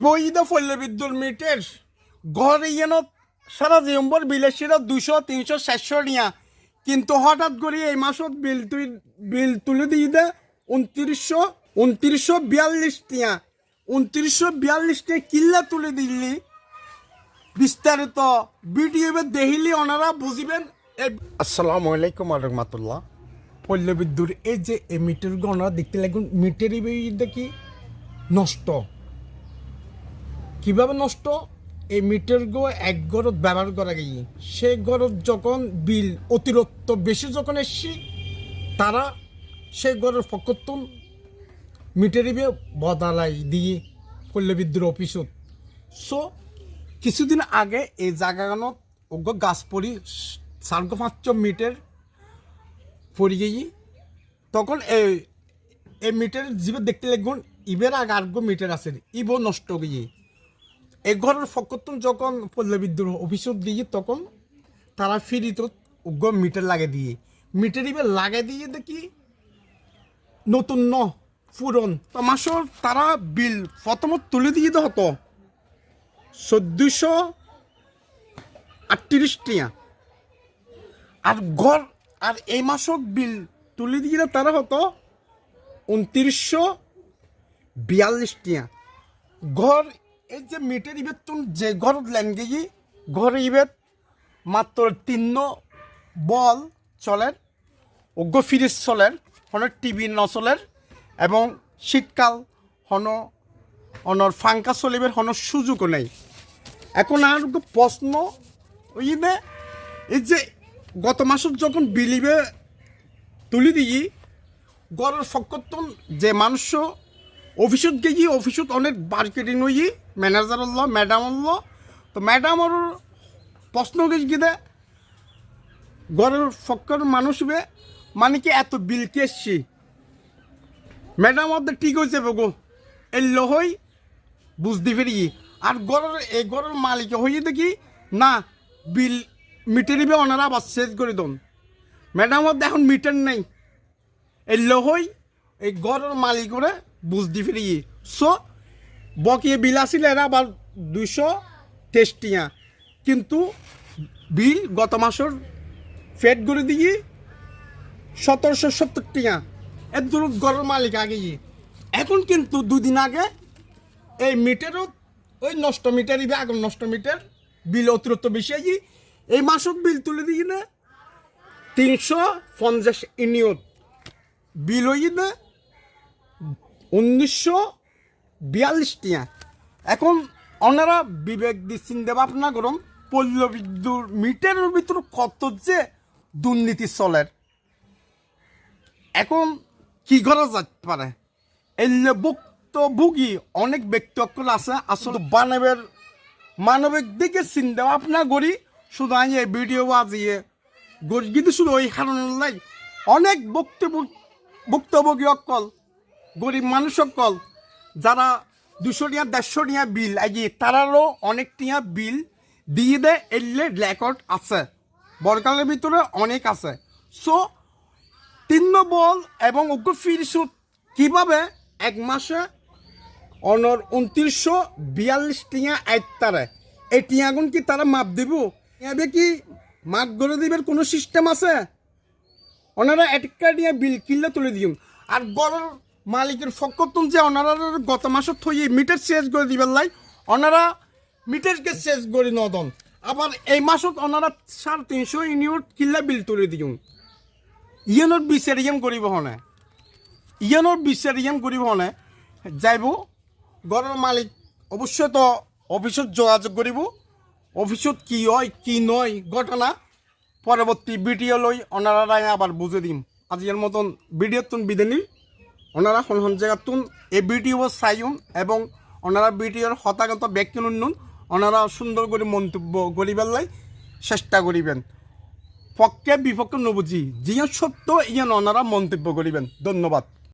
বইদ ফল্য বিদ্যুৎ মিটার। ঘরে ইয়েন সারা জীবনভর বিলের সেরা দুশো তিনশো চারশো নিয়া। কিন্তু হঠাৎ করে এই মাসত বিল তুই বিল তুলে দিয়ে দে উনত্রিশশো উনত্রিশশো বিয়াল্লিশ টিয়া উনত্রিশশো বিয়াল্লিশ টিয়া কিল্লা তুলে দিলি। বিস্তারিত ভিডিও দেখিলে ওনারা বুঝিবেন। আসসালামু আলাইকুম রহমতুল্লাহ। পল্লী বিদ্যুৎ এই যে এই মিটার ওনারা দেখতে লাগুন মিটারই দেখি নষ্ট। কীভাবে নষ্ট? এই মিটার গো এক গরত ব্যবহার করা গিয়ে সে গরত যখন বিল অতিরিক্ত বেশি যখন এসছি, তারা সেই গরের ফকতুন মিটারিবে বদালাই দিয়ে বিদ্যুৎ অফিসত। সো কিছুদিন আগে এই জায়গাগানত ওগো গাছ পরি সার্গ পাঁচ মিটার পড়ি গিয়ে তখন এই এই মিটার যিবে দেখতে লাগবেন ইবের আগে আর্গ মিটার আছে, ইবো নষ্ট গিয়ে এই ঘরের ফকতুন যখন পল্লী বিদ্যুৎ অফিসত দিয়ে তখন তারা ফ্রিত উগ্র মিটার লাগে দিয়ে। মিটার ইবে লাগে দিয়ে দেখি নতুন ন, পুরন মাসর তারা বিল প্রথমত তুলে দিয়ে তো হতো। চোদ্দশো আটত্রিশ টিয়া। আর ঘর, আর এই মাসক বিল তুলে দিয়ে তারা হতো উনত্রিশশো বিয়াল্লিশ টিয়া। ঘর যে মিটার ইবের তুন যে ঘর গিয়ে ঘর ইবের মাত্র তিন্ন বল চলের অজ্ঞ ফ্রিজ চলের, হন টিভি নচলের এবং শীতকাল হন অনর ফাঙ্কা চলিবের হন সুযোগও নেই। এখন আর প্রশ্ন ওই যে এই যে গত মাসত যখন বিলিবে তুলি দিই গড়ের ফকতন যে মানুষ অফিসত গিয়ে অফিসত অনেক মার্কেটিং হই ম্যানেজার হল ম্যাডাম হল তো ম্যাডাম ম্যাডামর প্রশ্ন গেছি গিয়ে গড়ের ফক্কর মানুষ বে মানে কি এত বিল কে কেসছি ম্যাডাম অর্ধেক ঠিক হয়েছে বগো। এল হই বুঝতে ফেরি আর ঘরের, এই ঘরের মালিক হইয়ে দেখি, না, বিল মিটে নিবে ওনারা আবার শেষ করে দন। ম্যাডাম অর্ধ এখন মিটার নেই। এই লহই, এই গড়ের মালিক করে বুঝতে ফিরি সো বকিয়ে বিল আসিল, এরা আবার দুইশো টেস্টিয়া কিন্তু বিল গত মাসের ফেট করে দিয়ে সতেরোশো সত্তর টিয়া এর দূর গড়ের মালিক আগে এখন কিন্তু দুদিন আগে এই মিটারও ওই নষ্ট মিটার ইবে আগুন নষ্ট মিটার বিল অতিরিক্ত বেশি আছি এই মাসত বিল তুলে দিই না তিনশো পঞ্চাশ ইউনিট বিল হই না উনিশশো বিয়াল্লিশ টিয়া। এখন ওনারা বিবেক চিন্তা ভাবনা করুন পল্ল বিদ্যুৎ মিটারের ভিতর কত যে দুর্নীতি চলের এখন কি করা যেতে পারে? এই ভুক্তভোগী অনেক ব্যক্তি অকল আছে, আসলে মানবের মানবিক দিকে চিন্তা ভাবনা করি, শুধু আমি এই ভিডিও বাজিয়ে কিন্তু শুধু ওই কারণে অনেক ভুক্তভোগী অকল গরিব মানুষ অকল যারা দুশো টিয়া দেড়শো টিয়া বিল আগে তারারও অনেক টিয়া বিল দিয়ে দেয় এলে রেকর্ড আছে। বরকালের ভিতরে অনেক আছে। সো তিন বল এবং উগ্র ফিরসুদ কীভাবে এক মাসে অনর উনত্রিশশো বিয়াল্লিশ টিয়া আইতারে এই টিয়াগুন কি তারা মাপ দিব? এবে কি মাপ করে দিবের কোনো সিস্টেম আছে? ওনারা এটকা নিয়ে বিল কিনলে তুলে দিন আর গড়ের মালিকের ফকতুন যে ওনারা গত মাসত থই মিটার শেষ করে দিবেন লাই, ওনারা মিটারকে শেষ করে নদন আবার এই মাসত ওনারা সাড়ে তিনশো ইউনিট কিল্লা বিল তুলে দিন ইয়নৰ বিচাৰিয়াম কৰিব হনে। ইয়নৰ বিচাৰিয়াম কৰিব হনে। যাইব ঘৰৰ মালিক অৱশ্যই তো অফিসত যোগাযোগ কৰিব অফিসত কি হয়, কি নয়, ঘটনা পরবর্তী ভিডিও লই ওনারা আবার বুঝে দিম। আজকের মতন ভিডিও তুন বিদেনি ওনারা হন হন জায়গাতুন এই ভিডিও চাইউন এবং ওনারা ভিডিওর হতাগত ব্যক্তি নুন ওনারা সুন্দর করে মন্তব্য করিবার লাই চেষ্টা করিবেন পক্ষে বিপক্ষে নবুঝি যে সত্য ইয়ান ওনারা মন্তব্য করিবেন ধন্যবাদ।